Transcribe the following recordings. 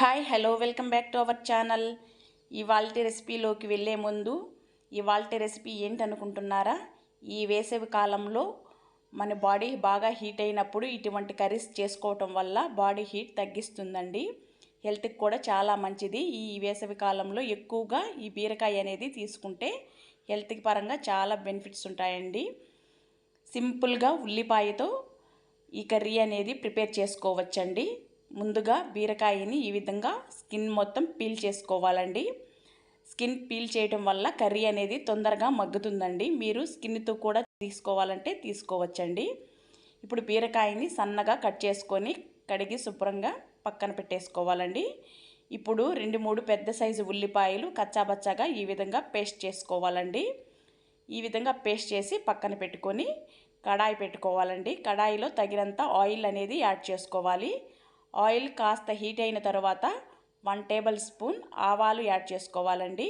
Hi hello welcome back to our channel ఇవాళ రెసిపీలోకి వెళ్ళే ముందు ఇవాళ రెసిపీ ఏంటనుకుంటున్నారా? ఈ వేసవి కాలంలో మన బాడీ బాగా హీట్ అయినప్పుడు ఇటువంటి కర్రీస్ చేసుకోవటం వల్ల బాడీ హీట్ తగ్గిస్తుందండి. హెల్త్కి కూడా చాలా మంచిది. ఈ వేసవి కాలంలో ఎక్కువగా ఈ బీరకాయ అనేది తీసుకుంటే హెల్త్కి పరంగా చాలా బెనిఫిట్స్ ఉంటాయండి. సింపుల్గా ఉల్లిపాయతో ఈ కర్రీ అనేది ప్రిపేర్ చేసుకోవచ్చండి. ముందుగా బీరకాయని ఈ విధంగా స్కిన్ మొత్తం పీల్ చేసుకోవాలండి. స్కిన్ పీల్ చేయడం వల్ల కర్రీ అనేది తొందరగా మగ్గుతుందండి. మీరు స్కిన్తో కూడా తీసుకోవాలంటే తీసుకోవచ్చండి. ఇప్పుడు బీరకాయని సన్నగా కట్ చేసుకొని కడిగి శుభ్రంగా పక్కన పెట్టేసుకోవాలండి. ఇప్పుడు రెండు మూడు పెద్ద సైజు ఉల్లిపాయలు కచ్చాబచ్చాగా ఈ విధంగా పేస్ట్ చేసుకోవాలండి. ఈ విధంగా పేస్ట్ చేసి పక్కన పెట్టుకొని కడాయి పెట్టుకోవాలండి. కడాయిలో తగినంత ఆయిల్ అనేది యాడ్ చేసుకోవాలి. ఆయిల్ కాస్త హీట్ అయిన తర్వాత వన్ టేబుల్ స్పూన్ ఆవాలు యాడ్ చేసుకోవాలండి.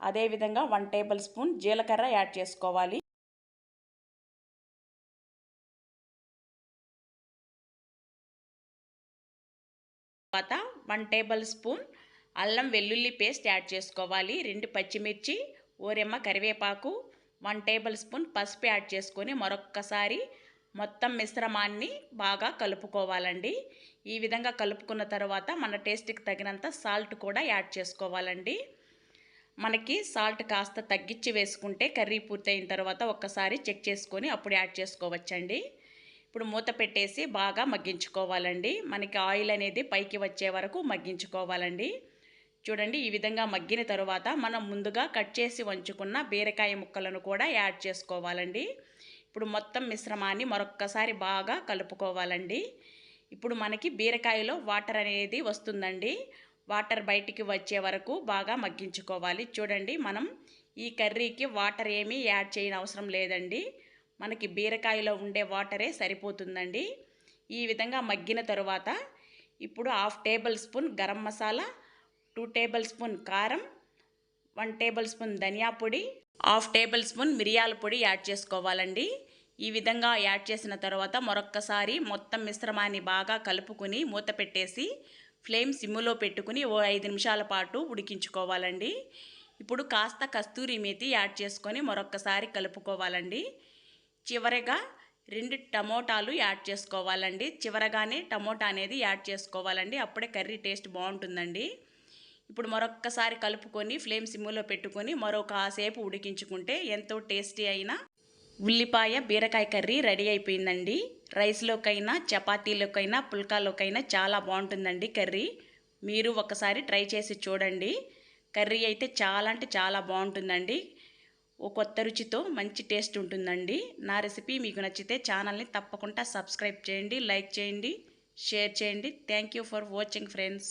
అదేవిధంగా వన్ టేబుల్ స్పూన్ జీలకర్ర యాడ్ చేసుకోవాలి. తర్వాత వన్ టేబుల్ స్పూన్ అల్లం వెల్లుల్లి పేస్ట్ యాడ్ చేసుకోవాలి. రెండు పచ్చిమిర్చి ఓరెమ్మ కరివేపాకు వన్ టేబుల్ స్పూన్ పసుపు యాడ్ చేసుకొని మరొక్కసారి మొత్తం మిశ్రమాన్ని బాగా కలుపుకోవాలండి. ఈ విధంగా కలుపుకున్న తర్వాత మన టేస్ట్కి తగినంత సాల్ట్ కూడా యాడ్ చేసుకోవాలండి. మనకి సాల్ట్ కాస్త తగ్గించి వేసుకుంటే కర్రీ పూర్తయిన తర్వాత ఒక్కసారి చెక్ చేసుకొని అప్పుడు యాడ్ చేసుకోవచ్చండి. ఇప్పుడు మూత పెట్టేసి బాగా మగ్గించుకోవాలండి. మనకి ఆయిల్ అనేది పైకి వచ్చే వరకు మగ్గించుకోవాలండి. చూడండి ఈ విధంగా మగ్గిన తర్వాత మనం ముందుగా కట్ చేసి వంచుకున్న బీరకాయ ముక్కలను కూడా యాడ్ చేసుకోవాలండి. ఇప్పుడు మొత్తం మిశ్రమాన్ని మరొక్కసారి బాగా కలుపుకోవాలండి. ఇప్పుడు మనకి బీరకాయలో వాటర్ అనేది వస్తుందండి. వాటర్ బయటికి వచ్చే వరకు బాగా మగ్గించుకోవాలి. చూడండి మనం ఈ కర్రీకి వాటర్ ఏమీ యాడ్ చేయని అవసరం లేదండి. మనకి బీరకాయలో ఉండే వాటరే సరిపోతుందండి. ఈ విధంగా మగ్గిన తరువాత ఇప్పుడు half tablespoon garam masala two tablespoon కారం వన్ టేబుల్ స్పూన్ ధనియా పొడి హాఫ్ టేబుల్ స్పూన్ మిరియాల పొడి యాడ్ చేసుకోవాలండి. ఈ విధంగా యాడ్ చేసిన తర్వాత మరొక్కసారి మొత్తం మిశ్రమాన్ని బాగా కలుపుకుని మూత పెట్టేసి ఫ్లేమ్ సిమ్ములో పెట్టుకుని ఓ ఐదు నిమిషాల పాటు ఉడికించుకోవాలండి. ఇప్పుడు కాస్త కస్తూరి మేతి యాడ్ చేసుకొని మరొక్కసారి కలుపుకోవాలండి. చివరిగా రెండు టమోటాలు యాడ్ చేసుకోవాలండి. చివరగానే టమోటా అనేది యాడ్ చేసుకోవాలండి. అప్పుడే కర్రీ టేస్ట్ బాగుంటుందండి. ఇప్పుడు మరొక్కసారి కలుపుకొని ఫ్లేమ్ సిమ్ములో పెట్టుకొని మరో కాసేపు ఉడికించుకుంటే ఎంతో టేస్టీ అయిన ఉల్లిపాయ బీరకాయ కర్రీ రెడీ అయిపోయిందండి. రైస్లోకైనా చపాతీలోకైనా పుల్కాలోకైనా చాలా బాగుంటుందండి కర్రీ. మీరు ఒకసారి ట్రై చేసి చూడండి. కర్రీ అయితే చాలా అంటే చాలా బాగుంటుందండి. ఓ కొత్త రుచితో మంచి టేస్ట్ ఉంటుందండి. నా రెసిపీ మీకు నచ్చితే ఛానల్ని తప్పకుండా సబ్స్క్రైబ్ చేయండి లైక్ చేయండి షేర్ చేయండి. Thank you for watching friends.